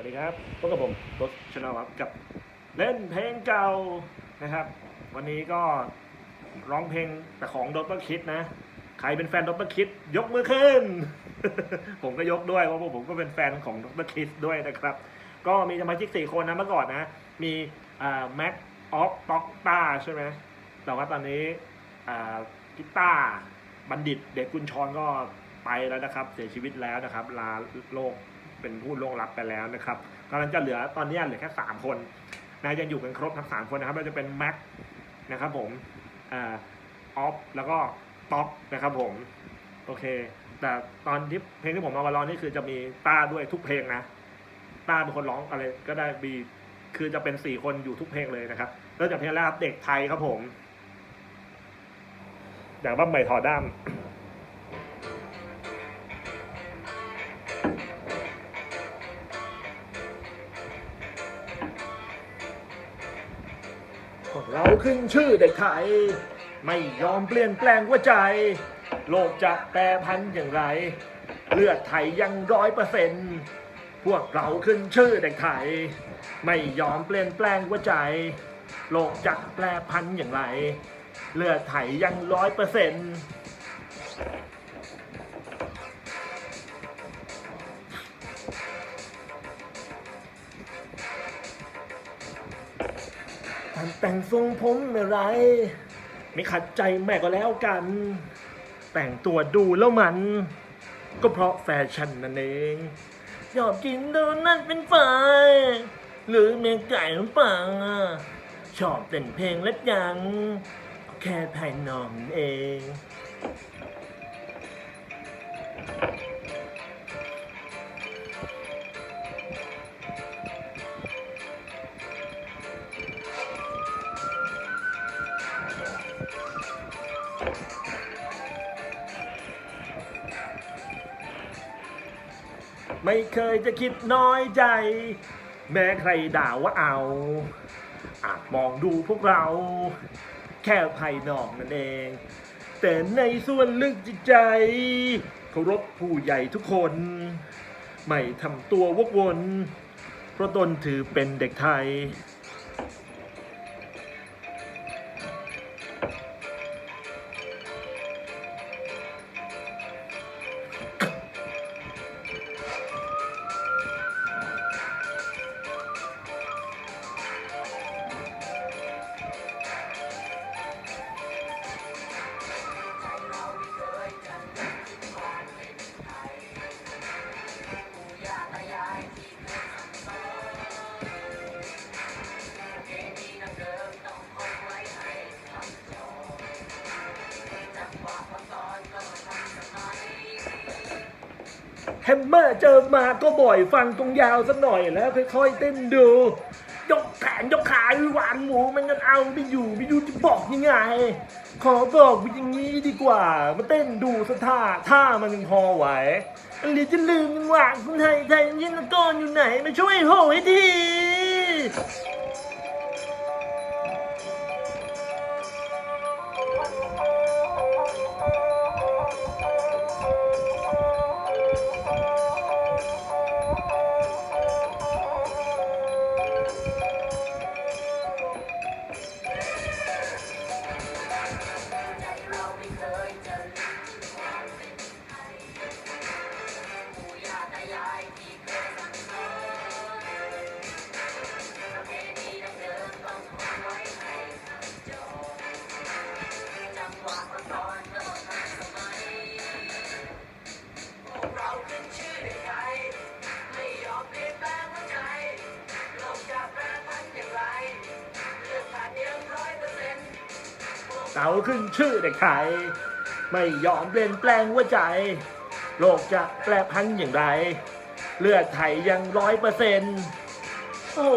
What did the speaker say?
วัสดีครับพบกับผมรถชนะครับกับเล่นเพลงเก่านะครับ วันนี้ก็ร้องเพลงแต่ของดรคิดนะ ใครเป็นแฟนดรคิดยกมือขึ้น ผมก็ยกด้วยเพราะผมก็เป็นแฟนของดรคิดด้วยนะครับ ก็มีสมาชิกสี่คนนะเมื่อก่อนนะ มีแม็กออฟต็อกตาใช่ไหมแต่ว่าตอนนี้กีตาร์บัณฑิตเด็กกุญชรก็ไปแล้วนะครับ เสียชีวิตแล้วนะครับ ลาโลก เป็นผู้ล่วงลับไปแล้วนะครับกำลังจะเหลือตอนนี้เหลือแค่สามคนนะยังอยู่กันครบทั้งสามคนนะครับเราจะเป็นแม็กนะครับผมออฟแล้วก็ต็อกนะครับผมโอเค แต่ตอนที่เพลงที่ผมเอามาร้องนี่คือจะมีต้าด้วยทุกเพลงนะต้าเป็นคนร้องอะไรก็ได้บีคือจะเป็นสี่คนอยู่ทุกเพลงเลยนะครับเริ่มจากเพลงแรกครับเด็กไทยครับผม อย่างบ้าใหม่ถอด้าม เราขึ้นชื่อเด็กไทย ไม่ยอมเปลี่ยนแปลงหัวใจ โลกจะแปรพันอย่างไร เลือดไทยยังร้อยเปอร์เซ็นต์พวกเราขึ้นชื่อเด็กไทย ไม่ยอมเปลี่ยนแปลงหัวใจ โลกจะแปรพันอย่างไร เลือดไทยยังร้อยเปอร์เซ็นต์ การแต่งทรงผมอะไร ไม่ขัดใจแม่ก็แล้วกัน แต่งตัวดูแล้วมัน ก็เพราะแฟชั่นนั่นเองชอบกินโดนัทเป็นไฟหรือเมไก่น้ำปังอะชอบเต้นเพลงและยัง แค่ภายนอกเอง ไม่เคยจะคิดน้อยใจ แม้ใครด่าว่าเอา อาจมองดูพวกเรา แค่ภายนอกนั่นเอง แต่ในส่วนลึกจิตใจเคารพผู้ใหญ่ทุกคน ไม่ทำตัววกวน เพราะตนถือเป็นเด็กไทย แฮมเมอร์เจอมาก็บ่อยฟังตรงยาวสักหน่อยแล้วค่อยๆเต้นดู ยกแขนยกขาหวานหมูมันกันเอาไม่อยู่ไม่รู้จะบอกยังไง ขอบอกว่าอย่างนี้ดีกว่า มาเต้นดูสท่าท่ามันยังพอไหวหรือจะลืมจังหวะคนไทยไทยยินตะโกนอยู่ไหน มาช่วยโหให้ที เต่าขึ้นชื่อเด็กไทย ไม่ยอมเปลี่ยนแปลงหัวใจ โลกจะแปรพันอย่างไร เลือดไทยยังร้อยเปอร์เซ็นต์โอ้